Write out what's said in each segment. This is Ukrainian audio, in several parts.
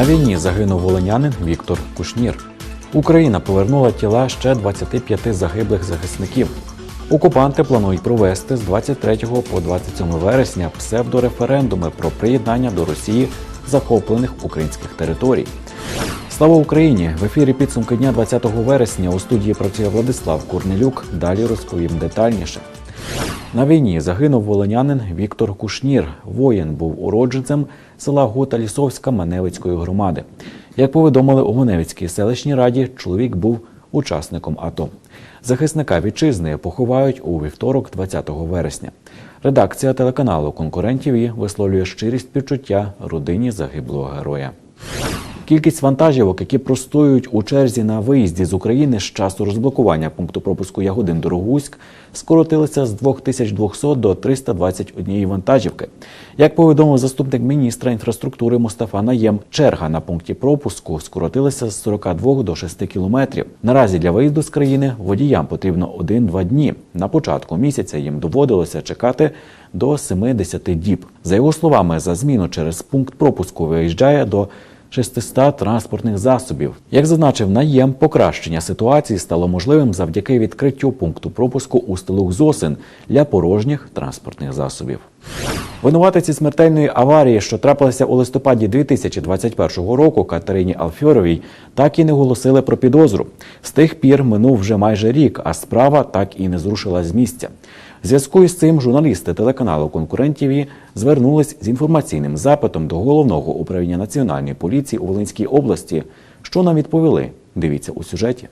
На війні загинув волинянин Віктор Кушнір. Україна повернула тіла ще 25 загиблих захисників. Окупанти планують провести з 23 по 27 вересня псевдореферендуми про приєднання до Росії захоплених українських територій. Слава Україні! В ефірі підсумки дня 20 вересня у студії працює Владислав Корнелюк. Далі розповім детальніше. На війні загинув волинянин Віктор Кушнір. Воїн був уродженцем села Гута Лісовська Маневицької громади. Як повідомили у Маневицькій селищній раді, чоловік був учасником АТО. Захисника вітчизни поховають у вівторок, 20 вересня. Редакція телеканалу конкурентів і висловлює щирість співчуття родині загиблого героя. Кількість вантажівок, які простоюють у черзі на виїзді з України з часу розблокування пункту пропуску Ягодин Дорогуськ, скоротилися з 2200 до 321 вантажівки. Як повідомив заступник міністра інфраструктури Мустафа Наєм, черга на пункті пропуску скоротилася з 42 до 6 кілометрів. Наразі для виїзду з країни водіям потрібно 1-2 дні. На початку місяця їм доводилося чекати до 70 діб. За його словами, за зміну через пункт пропуску виїжджає до 600 транспортних засобів. Як зазначив наєм, покращення ситуації стало можливим завдяки відкриттю пункту пропуску у столух Зосин для порожніх транспортних засобів. Винуватиці смертельної аварії, що трапилася у листопаді 2021 року Катерині Алфьоровій, так і не оголосили про підозру. З тих пір минув вже майже рік, а справа так і не зрушила з місця. Зв'язку із цим журналісти телеканалу конкурентів звернулись з інформаційним запитом до головного управління національної поліції у Волинській області. Що нам відповіли? Дивіться у сюжеті.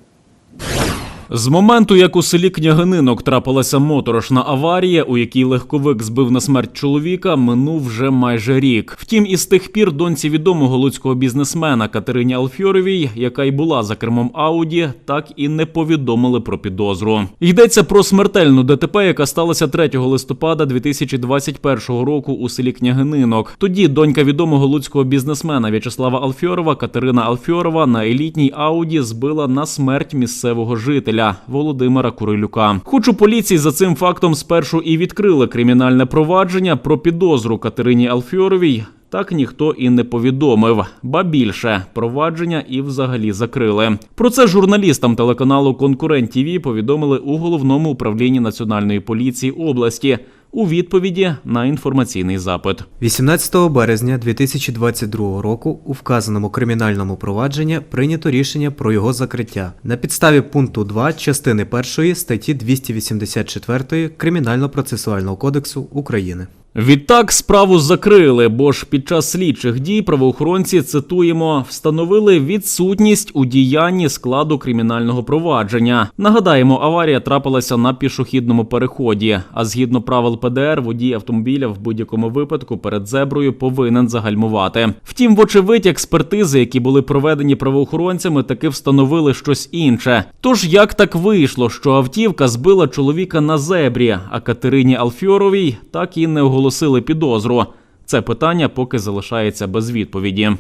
З моменту, як у селі Княгининок трапилася моторошна аварія, у якій легковик збив на смерть чоловіка, минув вже майже рік. Втім, із тих пір доньці відомого луцького бізнесмена Катерині Алфьоровій, яка й була за кермом Ауді, так і не повідомили про підозру. Йдеться про смертельну ДТП, яка сталася 3 листопада 2021 року у селі Княгининок. Тоді донька відомого луцького бізнесмена В'ячеслава Алфьорова Катерина Алфьорова на елітній Ауді збила на смерть місцевого жителя Володимира Курилюка. Хоч у поліції за цим фактом спершу і відкрили кримінальне провадження про підозру Катерині Алфьоровій. Так ніхто і не повідомив. Ба більше провадження і взагалі закрили. Про це журналістам телеканалу Конкурент ТІВІ повідомили у головному управлінні національної поліції області у відповіді на інформаційний запит. 18 березня 2022 року у вказаному кримінальному провадженні прийнято рішення про його закриття на підставі пункту 2 частини 1 статті 284 Кримінально-процесуального кодексу України. Відтак справу закрили, бо ж під час слідчих дій правоохоронці цитуємо встановили відсутність у діянні складу кримінального провадження. Нагадаємо, аварія трапилася на пішохідному переході. А згідно правил ПДР, водій автомобіля в будь-якому випадку перед зеброю повинен загальмувати. Втім, вочевидь, експертизи, які були проведені правоохоронцями, таки встановили щось інше. Тож як так вийшло, що автівка збила чоловіка на зебрі, а Катерині Алфьоровій так і не оголосили підозру. Це питання поки залишається без відповіді.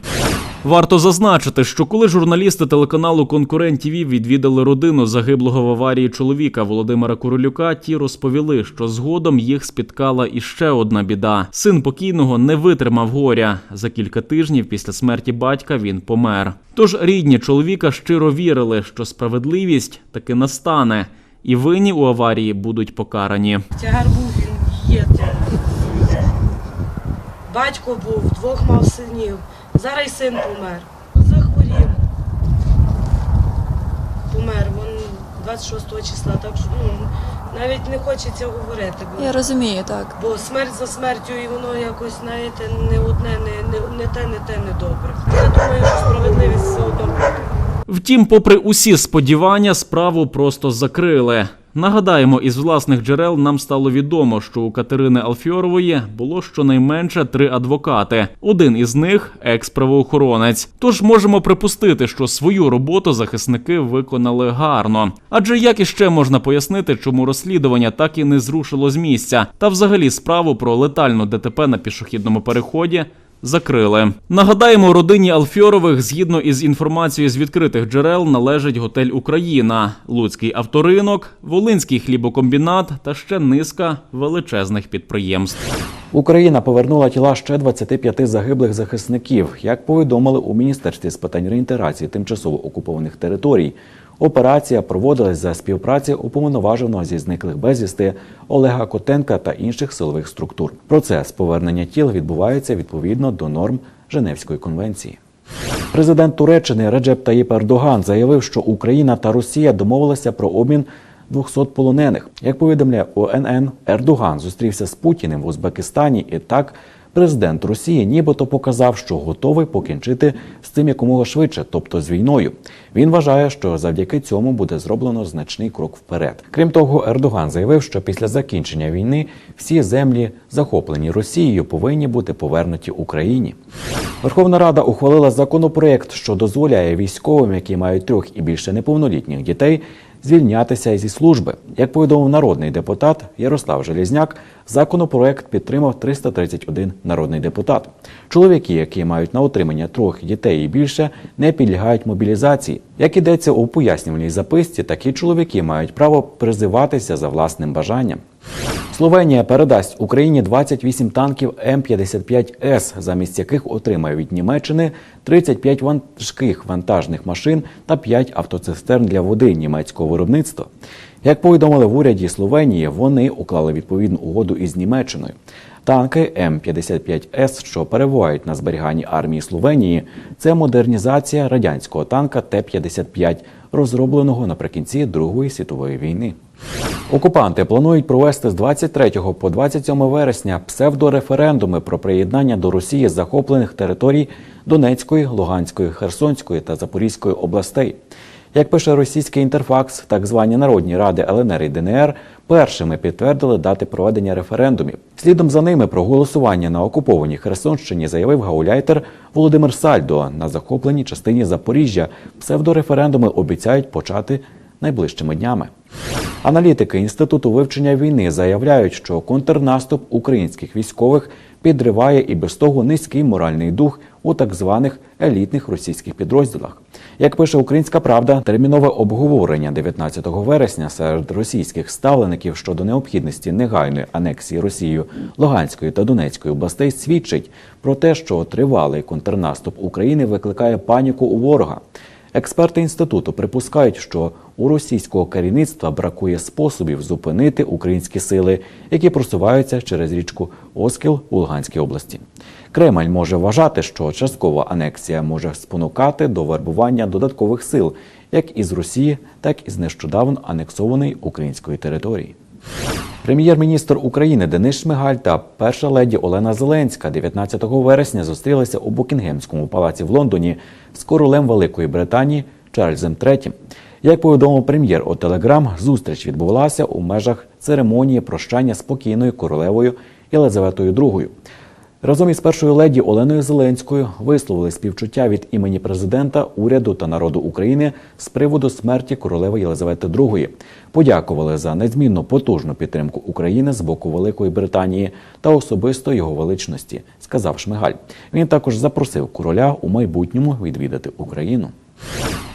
Варто зазначити, що коли журналісти телеканалу Конкурент ТІВІ відвідали родину загиблого в аварії чоловіка Володимира Курилюка, ті розповіли, що згодом їх спіткала іще одна біда. Син покійного не витримав горя. За кілька тижнів після смерті батька він помер. Тож рідні чоловіка щиро вірили, що справедливість таки настане, і винні у аварії будуть покарані. Тягар був, він є. Батько був, двох мав синів. Зараз й син помер. Захворів. Помер. Він 26 числа. Так що ну, навіть не хочеться говорити. Бо, Я розумію, так. бо смерть за смертю, і воно якось, знаєте, не одне, не, не, не те, не те, не добре. Я думаю, що справедливість все одно буде. Втім, попри усі сподівання, справу просто закрили. Нагадаємо, із власних джерел нам стало відомо, що у Катерини Алфьорової було щонайменше три адвокати. Один із них екс-правоохоронець. Тож можемо припустити, що свою роботу захисники виконали гарно. Адже як іще можна пояснити, чому розслідування так і не зрушило з місця, та взагалі справу про летальну ДТП на пішохідному переході закрили. Нагадаємо, родині Алфьорових, згідно із інформацією з відкритих джерел, належить готель Україна, Луцький авторинок, Волинський хлібокомбінат та ще низка величезних підприємств. Україна повернула тіла ще 25 загиблих захисників, як повідомили у міністерстві з питань реінтеграції тимчасово окупованих територій. Операція проводилась за співпраці уповноваженого зі зниклих безвісти Олега Котенка та інших силових структур. Процес повернення тіл відбувається відповідно до норм Женевської конвенції. Президент Туреччини Реджеп Таїп Ердоган заявив, що Україна та Росія домовилися про обмін 200 полонених. Як повідомляє ОНН, Ердоган зустрівся з Путіним в Узбекистані і так. Президент Росії нібито показав, що готовий покінчити з цим якомога швидше, тобто з війною. Він вважає, що завдяки цьому буде зроблено значний крок вперед. Крім того, Ердоган заявив, що після закінчення війни всі землі, захоплені Росією, повинні бути повернуті Україні. Верховна Рада ухвалила законопроект, що дозволяє військовим, які мають трьох і більше неповнолітніх дітей, звільнятися зі служби. Як повідомив народний депутат Ярослав Желізняк, законопроект підтримав 331 народний депутат. Чоловіки, які мають на отримання трьох дітей і більше, не підлягають мобілізації. Як ідеться у пояснювальній записці, такі чоловіки мають право призиватися за власним бажанням. Словенія передасть Україні 28 танків М-55С, замість яких отримає від Німеччини 35 важких вантажних машин та 5 автоцистерн для води німецького виробництва. Як повідомили в уряді Словенії, вони уклали відповідну угоду із Німеччиною. Танки М-55С, що перебувають на зберіганні армії Словенії, це модернізація радянського танка Т-55, розробленого наприкінці Другої світової війни. Окупанти планують провести з 23 по 27 вересня псевдореферендуми про приєднання до Росії захоплених територій Донецької, Луганської, Херсонської та Запорізької областей. Як пише російський інтерфакс, так звані народні ради ЛНР і ДНР першими підтвердили дати проведення референдумів. Слідом за ними про голосування на окупованій Херсонщині заявив гауляйтер Володимир Сальдо на захопленій частині Запоріжжя. Псевдореферендуми обіцяють почати найближчими днями. Аналітики інституту вивчення війни заявляють, що контрнаступ українських військових підриває і без того низький моральний дух у так званих елітних російських підрозділах. Як пише Українська Правда, термінове обговорення 19 вересня серед російських ставлеників щодо необхідності негайної анексії Росією Луганської та Донецької областей свідчить про те, що тривалий контрнаступ України викликає паніку у ворога. Експерти інституту припускають, що у російського керівництва бракує способів зупинити українські сили, які просуваються через річку Оскіл у Луганській області. Кремль може вважати, що часткова анексія може спонукати до вербування додаткових сил, як із Росії, так і з нещодавно анексованої української території. Прем'єр-міністр України Денис Шмигаль та перша леді Олена Зеленська 19 вересня зустрілися у Букінгемському палаці в Лондоні з королем Великої Британії Чарльзом III. Як повідомив прем'єр у Телеграм, зустріч відбулася у межах церемонії прощання з покійною королевою Єлизаветою II. Разом із першою леді Оленою Зеленською висловили співчуття від імені президента, уряду та народу України з приводу смерті королеви Єлизавети II. Подякували за незмінно потужну підтримку України з боку Великої Британії та особисто його величності, сказав Шмигаль. Він також запросив короля у майбутньому відвідати Україну.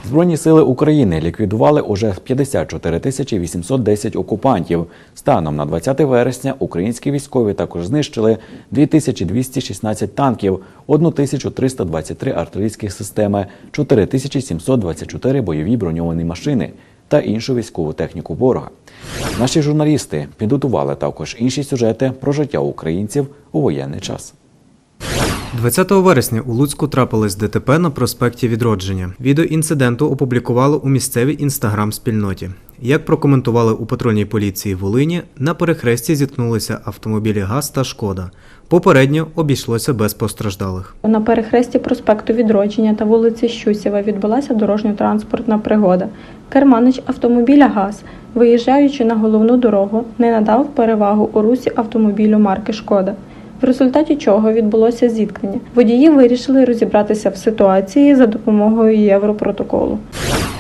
Збройні сили України ліквідували уже 54 тисячі 810 окупантів. Станом на 20 вересня українські військові також знищили 2216 танків, 1323 артилерійські системи, 4724 бойові броньовані машини та іншу військову техніку ворога. Наші журналісти підготували також інші сюжети про життя українців у воєнний час. 20 вересня у Луцьку трапилось ДТП на проспекті Відродження. Відео інциденту опублікували у місцевій інстаграм-спільноті. Як прокоментували у патрульній поліції Волині, на перехресті зіткнулися автомобілі ГАЗ та Шкода. Попередньо обійшлося без постраждалих. На перехресті проспекту Відродження та вулиці Щусєва відбулася дорожньо-транспортна пригода. Керманич автомобіля ГАЗ, виїжджаючи на головну дорогу, не надав перевагу у русі автомобілю марки Шкода. В результаті чого відбулося зіткнення. Водії вирішили розібратися в ситуації за допомогою Європротоколу.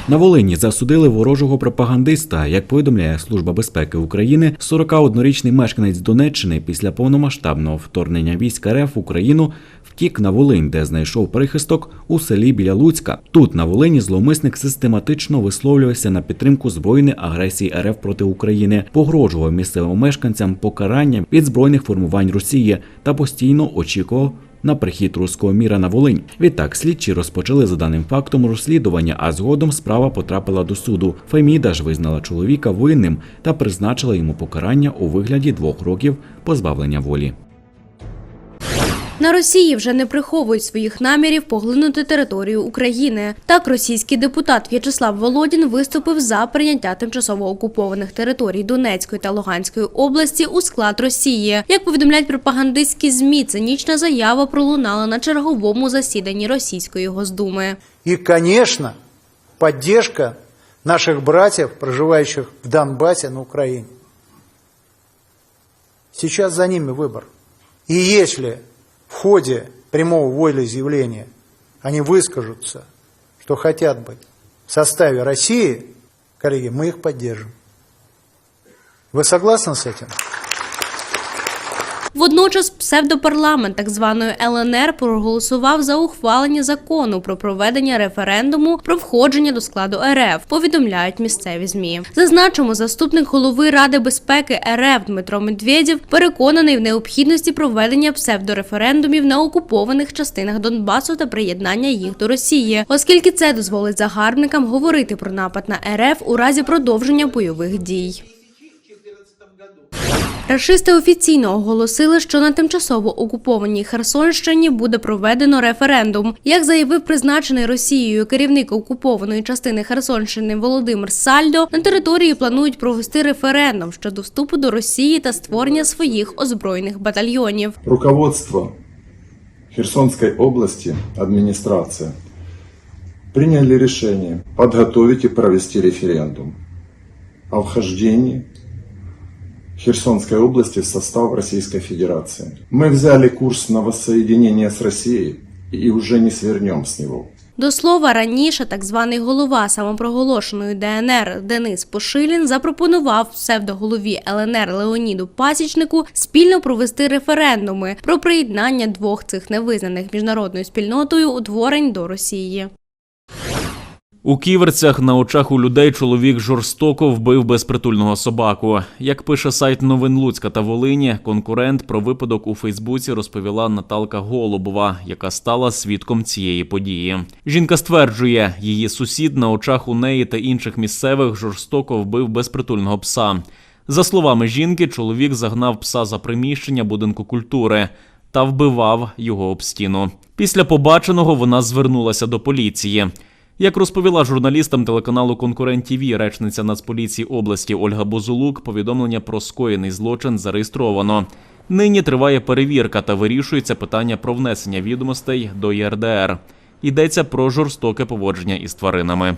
На Волині засудили ворожого пропагандиста. Як повідомляє Служба безпеки України, 41-річний мешканець Донеччини після повномасштабного вторгнення військ РФ в Україну втік на Волинь, де знайшов прихисток у селі біля Луцька. Тут на Волині зловмисник систематично висловлювався на підтримку збройної агресії РФ проти України, погрожував місцевим мешканцям покаранням від збройних формувань Росії та постійно очікував на прихід руського міра на Волинь. Відтак слідчі розпочали за даним фактом розслідування, а згодом справа потрапила до суду. Феміда ж визнала чоловіка винним та призначила йому покарання у вигляді двох років позбавлення волі. На Росії вже не приховують своїх намірів поглинути територію України. Так, російський депутат В'ячеслав Володін виступив за прийняття тимчасово окупованих територій Донецької та Луганської області у склад Росії. Як повідомляють пропагандистські змі, цинічна заява пролунала на черговому засіданні російської Госдуми. И, конечно, поддержка наших братьев, проживающих в Донбассе на Украине. Сейчас за ними выбор. И если в ходе прямого волеизъявления они выскажутся, что хотят быть в составе России, коллеги, мы их поддержим. Вы согласны с этим? Водночас псевдопарламент так званої ЛНР проголосував за ухвалення закону про проведення референдуму про входження до складу РФ. Повідомляють місцеві змі. Зазначимо, заступник голови Ради безпеки РФ Дмитро Медведєв переконаний в необхідності проведення псевдореферендумів на окупованих частинах Донбасу та приєднання їх до Росії, оскільки це дозволить загарбникам говорити про напад на РФ у разі продовження бойових дій. Рашисти офіційно оголосили, що на тимчасово окупованій Херсонщині буде проведено референдум. Як заявив призначений Росією керівник окупованої частини Херсонщини Володимир Сальдо, на території планують провести референдум щодо вступу до Росії та створення своїх озброєних батальйонів. Руководство Херсонской области, администрация, приняли решение подготовить и провести референдум о вхождении Херсонской области в состав Российской Федерации. Мы взяли курс на воссоединение с Россией и уже не свернем с него. До слова, раніше так званий голова самопроголошеної ДНР Денис Пошилін запропонував псевдоголові ЛНР Леоніду Пасічнику спільно провести референдуми про приєднання двох цих невизнаних міжнародною спільнотою утворень до Росії. У ківерцях на очах у людей чоловік жорстоко вбив безпритульного собаку. Як пише сайт новин Луцька та Волині, конкурент про випадок у Фейсбуці розповіла Наталка Голубова, яка стала свідком цієї події. Жінка стверджує, її сусід на очах у неї та інших місцевих жорстоко вбив безпритульного пса. За словами жінки, чоловік загнав пса за приміщення будинку культури та вбивав його об стіну. Після побаченого вона звернулася до поліції. Як розповіла журналістам телеканалу Конкурент ТІВІ речниця Нацполіції області Ольга Бузулук, повідомлення про скоєний злочин зареєстровано. Нині триває перевірка та вирішується питання про внесення відомостей до ЄРДР. Йдеться про жорстоке поводження із тваринами.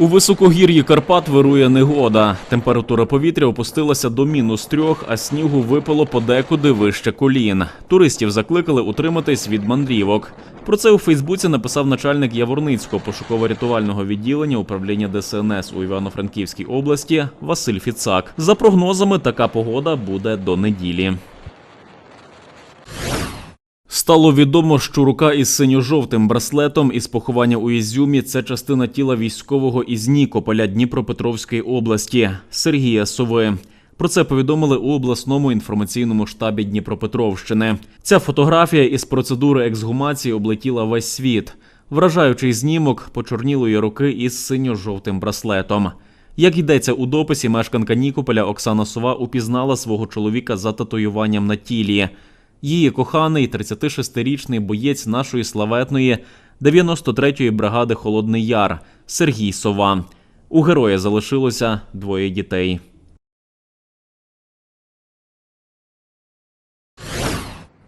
У високогір'ї Карпат вирує негода. Температура повітря опустилася до мінус трьох, а снігу випало подекуди вище колін. Туристів закликали утриматись від мандрівок. Про це у Фейсбуці написав начальник Яворницького пошуково-рятувального відділення управління ДСНС у Івано-Франківській області Василь Фіцак. За прогнозами, така погода буде до неділі. Стало відомо, що рука із синьо-жовтим браслетом із поховання у Ізюмі це частина тіла військового із Нікополя Дніпропетровської області Сергія Сови. Про це повідомили у обласному інформаційному штабі Дніпропетровщини. Ця фотографія із процедури ексгумації облетіла весь світ. Вражаючий знімок почорнілої руки із синьо-жовтим браслетом. Як йдеться у дописі, мешканка Нікополя Оксана Сова упізнала свого чоловіка за татуюванням на тілі. Її коханий 36-річний боєць нашої славетної 93-ї бригади Холодний Яр Сергій Сова. У героя залишилося двоє дітей.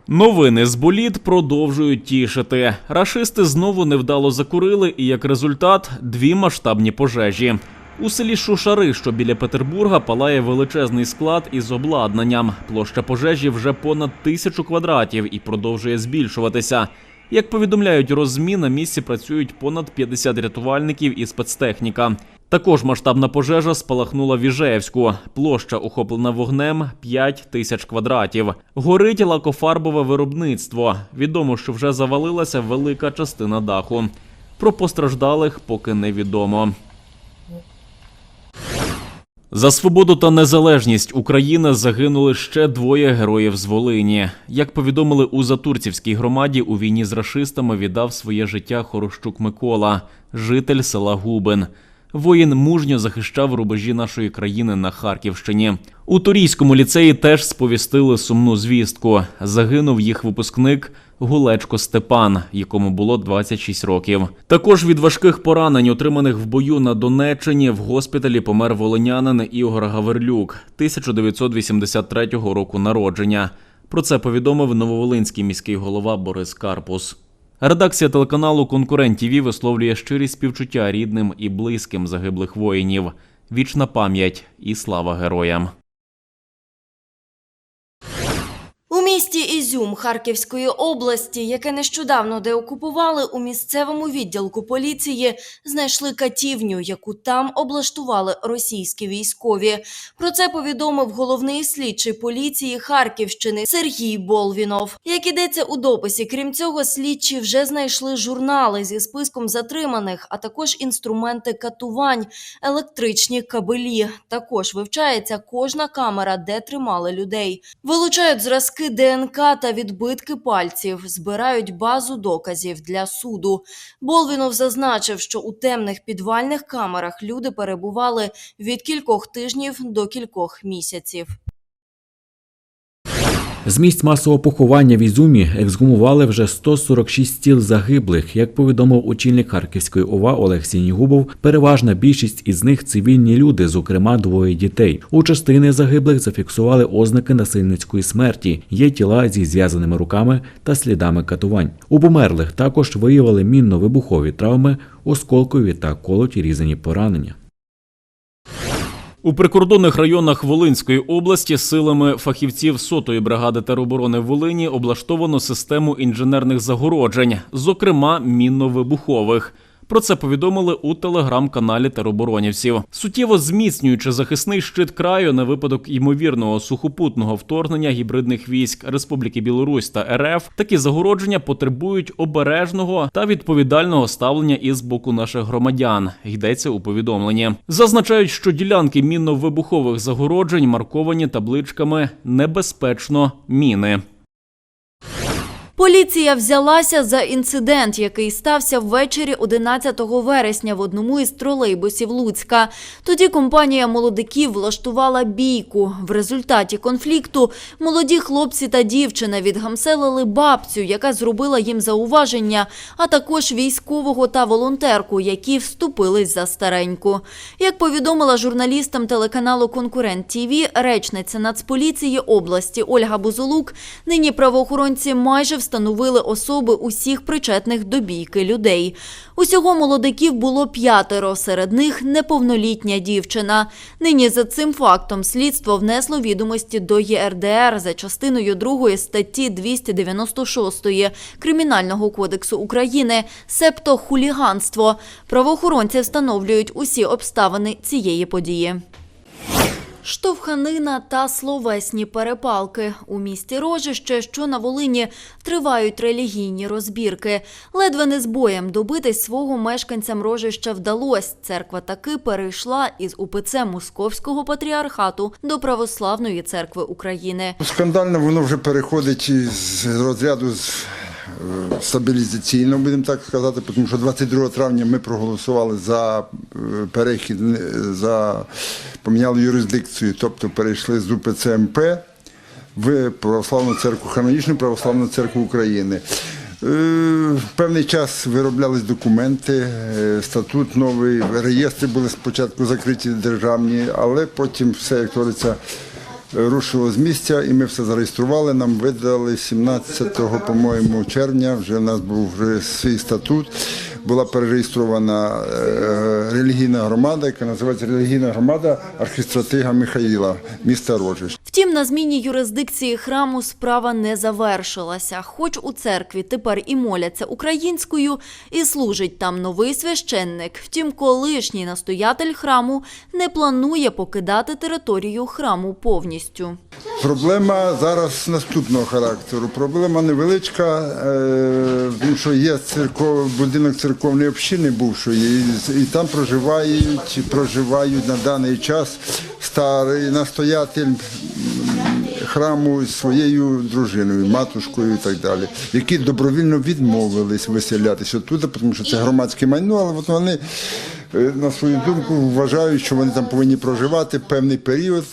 Новини з боліт продовжують тішити. Рашисти знову невдало закурили, і як результат дві масштабні пожежі. У селі Шушари, що біля Петербурга, палає величезний склад із обладнанням. Площа пожежі вже понад тисячу квадратів і продовжує збільшуватися. Як повідомляють розмі, на місці працюють понад 50 рятувальників і спецтехніка. Також масштабна пожежа спалахнула в Іжеївську. Площа охоплена вогнем 5 тисяч квадратів. Горить лакофарбове виробництво. Відомо, що вже завалилася велика частина даху. Про постраждалих поки невідомо. За свободу та незалежність України загинули ще двоє героїв з Волині. Як повідомили у Затурцівській громаді, у війні з рашистами віддав своє життя Хорощук Микола, житель села Губин. Воїн мужньо захищав рубежі нашої країни на Харківщині. У Турійському ліцеї теж сповістили сумну звістку. Загинув їх випускник Гулечко Степан, якому було 26 років. Також від важких поранень, отриманих в бою на Донеччині, в госпіталі помер волинянин Ігор Гаверлюк 1983 року народження. Про це повідомив нововолинський міський голова Борис Карпус. Редакція телеканалу Конкурент ТІВІ висловлює щирі співчуття рідним і близьким загиблих воїнів. Вічна пам'ять і слава героям. У місті Ізюм Харківської області, яке нещодавно деокупували, у місцевому відділку поліції знайшли катівню, яку там облаштували російські військові. Про це повідомив головний слідчий поліції Харківщини Сергій Болвінов. Як ідеться у дописі, крім цього, слідчі вже знайшли журнали зі списком затриманих, а також інструменти катувань, електричні кабелі. Також вивчається кожна камера, де тримали людей. Вилучають зразки ДНК та відбитки пальців, збирають базу доказів для суду. Болвінов зазначив, що у темних підвальних камерах люди перебували від кількох тижнів до кількох місяців. З місць масового поховання в Ізюмі ексгумували вже 146 тіл загиблих. Як повідомив очільник Харківської ОВА Олег Сінігубов, переважна більшість із них цивільні люди, зокрема двоє дітей. У частини загиблих зафіксували ознаки насильницької смерті. Є тіла зі зв'язаними руками та слідами катувань. У померлих також виявили мінно-вибухові травми, осколкові та колоті різані поранення. У прикордонних районах Волинської області силами фахівців сотої бригади тероборони Волині облаштовано систему інженерних загороджень, зокрема мінно-вибухових. Про це повідомили у телеграм-каналі тероборонівців. Суттєво зміцнюючи захисний щит краю на випадок ймовірного сухопутного вторгнення гібридних військ Республіки Білорусь та РФ, такі загородження потребують обережного та відповідального ставлення із боку наших громадян. Йдеться у повідомленні. Зазначають, що ділянки мінно-вибухових загороджень марковані табличками небезпечно міни. Поліція взялася за інцидент, який стався ввечері 11 вересня в одному із тролейбусів Луцька. Тоді компанія молодиків влаштувала бійку. В результаті конфлікту молоді хлопці та дівчина відгамселили бабцю, яка зробила їм зауваження, а також військового та волонтерку, які вступились за стареньку. Як повідомила журналістам телеканалу Конкурент ТІВІ, речниця Нацполіції області Ольга Бузолук, нині правоохоронці майже встановили особи усіх причетних до бійки людей. Усього молодиків було п'ятеро, серед них неповнолітня дівчина. Нині за цим фактом слідство внесло відомості до ЄРДР за частиною 2 статті 296 Кримінального кодексу України, себто хуліганство. Правоохоронці встановлюють усі обставини цієї події. Штовханина та словесні перепалки у місті Рожище, що на Волині тривають релігійні розбірки. Ледве не з боєм добитись свого мешканцям Рожища вдалось. Церква таки перейшла із УПЦ Московського патріархату до Православної церкви України. Скандально воно вже переходить із розряду з стабілізаційного, будемо так сказати, тому що 22 травня ми проголосували за е, перехід, е, за поміняли юрисдикцію, тобто перейшли з УПЦ МП в Православну церкву, канонічну Православну церкву України. Е, Певний час вироблялись документи, статут новий, реєстри були спочатку закриті державні, але потім все, як говориться, рушило з місця, і ми все зареєстрували. Нам видали 17, по-моєму, червня. Вже в нас був свій статут. Була перереєстрована е, релігійна громада, яка називається релігійна громада архістратига Михаїла, міста Рожиш. Втім, на зміні юрисдикції храму справа не завершилася. Хоч у церкві тепер і моляться українською, і служить там новий священник. Втім, колишній настоятель храму не планує покидати територію храму повністю. Проблема зараз наступного характеру. Проблема невеличка, е, тому що є церков, будинок церковної общини бувшої, і, там проживають, проживають на даний час старий настоятель храму зі своєю дружиною, матушкою і так далі, які добровільно відмовились виселятися туди, тому що це громадське майно, але вони е, на свою думку вважають, що вони там повинні проживати певний період.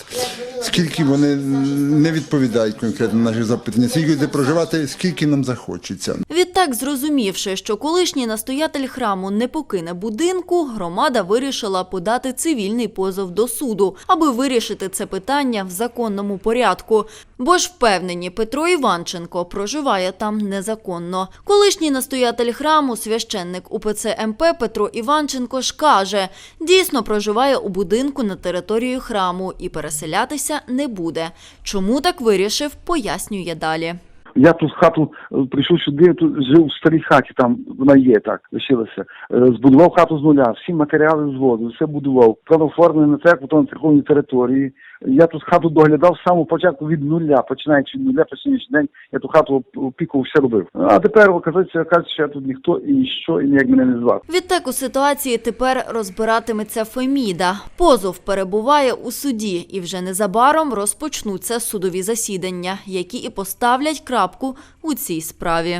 Скільки вони не відповідають конкретно на наші запитання, скільки де проживати, скільки нам захочеться. Відтак, зрозумівши, що колишній настоятель храму не покине будинку, громада вирішила подати цивільний позов до суду, аби вирішити це питання в законному порядку. Бо ж впевнені, Петро Іванченко проживає там незаконно. Колишній настоятель храму, священник УПЦ МП Петро Іванченко ж каже, дійсно проживає у будинку на території храму і переселятися не буде. Чому так вирішив, пояснює далі. Я тут хату е, прийшов сюди, тут жив в старій хаті, там вона є так, лишилася. Е, Збудував хату з нуля, всі матеріали зводив, все будував. Правда, оформлений на церкву, то на церковній території. Я тут хату доглядав з самого початку від нуля, починаючи від нуля по сьогоднішній день, я ту хату опіку все робив. А тепер оказується, оказується, що я тут ніхто і ніщо, і ніяк мене не звати. Відтак у ситуації тепер розбиратиметься Феміда. Позов перебуває у суді, і вже незабаром розпочнуться судові засідання, які і поставлять крапку у цій справі.